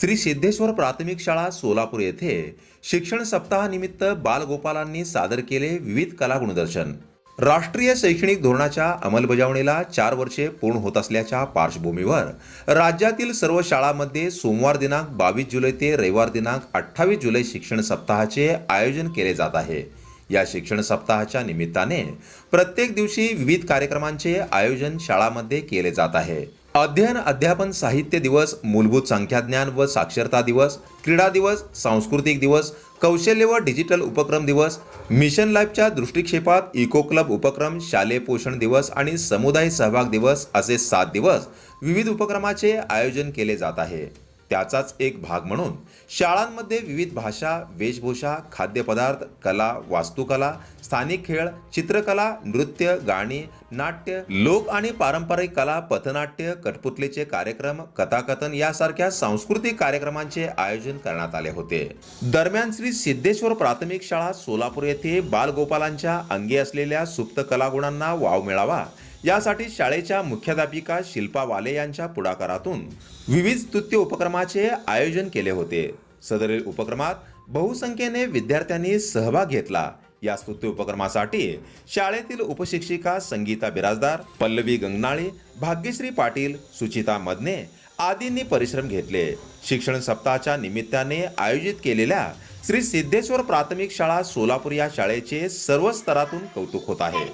श्री सिद्धेश्वर प्राथमिक शाळा सोलापूर येथे शिक्षण सप्ताहानिमित्त बालगोपालांनी सादर केले विविध कला गुणदर्शन. राष्ट्रीय शैक्षणिक धोरणाच्या अंमलबजावणीला चार वर्षे पूर्ण होत असल्याच्या पार्श्वभूमीवर राज्यातील सर्व शाळांमध्ये सोमवार दिनांक बावीस जुलै ते रविवार दिनांक अठ्ठावीस जुलै शिक्षण सप्ताहाचे आयोजन केले जात आहे. या शिक्षण सप्ताहाच्या निमित्ताने प्रत्येक दिवशी विविध कार्यक्रमांचे आयोजन शाळांमध्ये केले जात आहे. अध्ययन अध्यापन साहित्य दिवस मूलभूत संख्याज्ञान व साक्षरता दिवस क्रीडा दिवस सांस्कृतिक दिवस कौशल्य व डिजिटल उपक्रम दिवस मिशन लाईफच्या दृष्टिक्षेपात इको क्लब उपक्रम शालेय पोषण दिवस आणि समुदाय सहभाग दिवस असे सात दिवस विविध उपक्रमाचे आयोजन केले जात आहे. त्याचाच एक भाग म्हणून शाळांमध्ये विविध भाषा वेशभूषा खाद्यपदार्थ कला वास्तुकला स्थानिक खेळ चित्रकला नृत्य गाणी नाट्य लोक आणि पारंपरिक कला पथनाट्य कठपुतलीचे कार्यक्रम कथाकथन यासारख्या सांस्कृतिक कार्यक्रमांचे आयोजन करण्यात आले होते. दरम्यान श्री सिद्धेश्वर प्राथमिक शाळा सोलापूर येथे बालगोपालांच्या अंगी असलेल्या सुप्त कलागुणांना वाव मिळावा यासाठी शाळेच्या मुख्याध्यापिका शिल्पा वाले यांच्या पुढाकारातून विविध स्तुत्य उपक्रमाचे आयोजन केले होते. सदरील उपक्रमात बहुसंख्येने विद्यार्थ्यांनी सहभाग घेतला. या स्तुत्य उपक्रमासाठी शाळेतील उपशिक्षिका संगीता बिराजदार पल्लवी गंगनाळे भाग्यश्री पाटील सुचिता मदने आदींनी परिश्रम घेतले. शिक्षण सप्ताहाच्या निमित्ताने आयोजित केलेल्या श्री सिद्धेश्वर प्राथमिक शाळा सोलापूर या शाळेचे सर्व स्तरातून कौतुक होत आहे.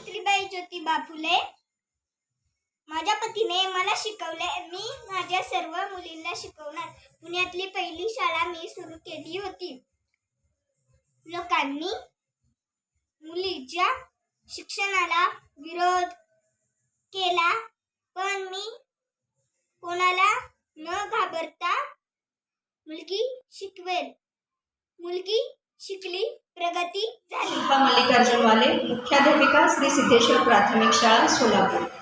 ज्योतिबा फुले. माझ्या पतीने मला शिकवले मी माझ्या सर्व मुलींना शिकवणार. पुण्यातली पहिली शाळा मी सुरू केली होती. लोकांनी मुलीच्या शिक्षणाला विरोध केला पण मी कोणाला न घाबरता मुलगी शिकवेल. मुलगी शिकली प्रगती झाली. मल्लिकार्जुन वाले मुख्याध्यापिका श्री सिद्धेश्वर प्राथमिक शाळा सोलापूर.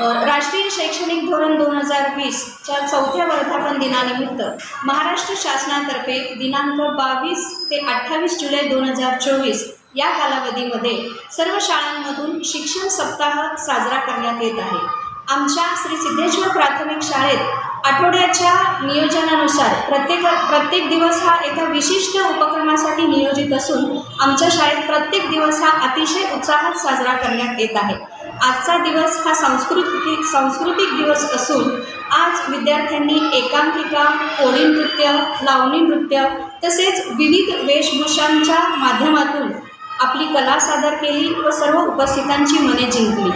राष्ट्रीय शैक्षणिक धोरण दोन हजार वीसच्या चौथ्या वर्धापन दिनानिमित्त महाराष्ट्र शासनातर्फे दिनांक बावीस ते अठ्ठावीस जुलै दोन हजार चोवीस या कालावधीमध्ये सर्व शाळांमधून शिक्षण सप्ताह साजरा करण्यात येत आहे. आमच्या श्री सिद्धेश्वर प्राथमिक शाळेत आठवड्याच्या नियोजनानुसार प्रत्येक प्रत्येक दिवस हा एका विशिष्ट उपक्रमासाठी नियोजित असून आमच्या शाळेत प्रत्येक दिवस हा अतिशय उत्साहात साजरा करण्यात येत आहे. आजचा दिवस हा सांस्कृतिक सांस्कृतिक दिवस असून आज विद्यार्थ्यांनी एकांकिका कोळी नृत्य लावणी नृत्य तसेच विविध वेशभूषांच्या माध्यमातून आपली कला सादर केली व सर्व उपस्थितांची मने जिंकली.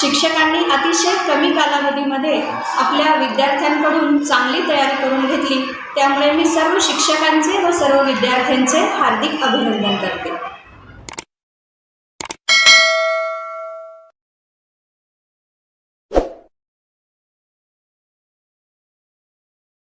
शिक्षकांनी अतिशय कमी कालावधीमध्ये आपल्या विद्यार्थ्यांकडून चांगली तयारी करून घेतली. त्यामुळे मी सर्व शिक्षकांचे व सर्व विद्यार्थ्यांचे हार्दिक अभिनंदन करते.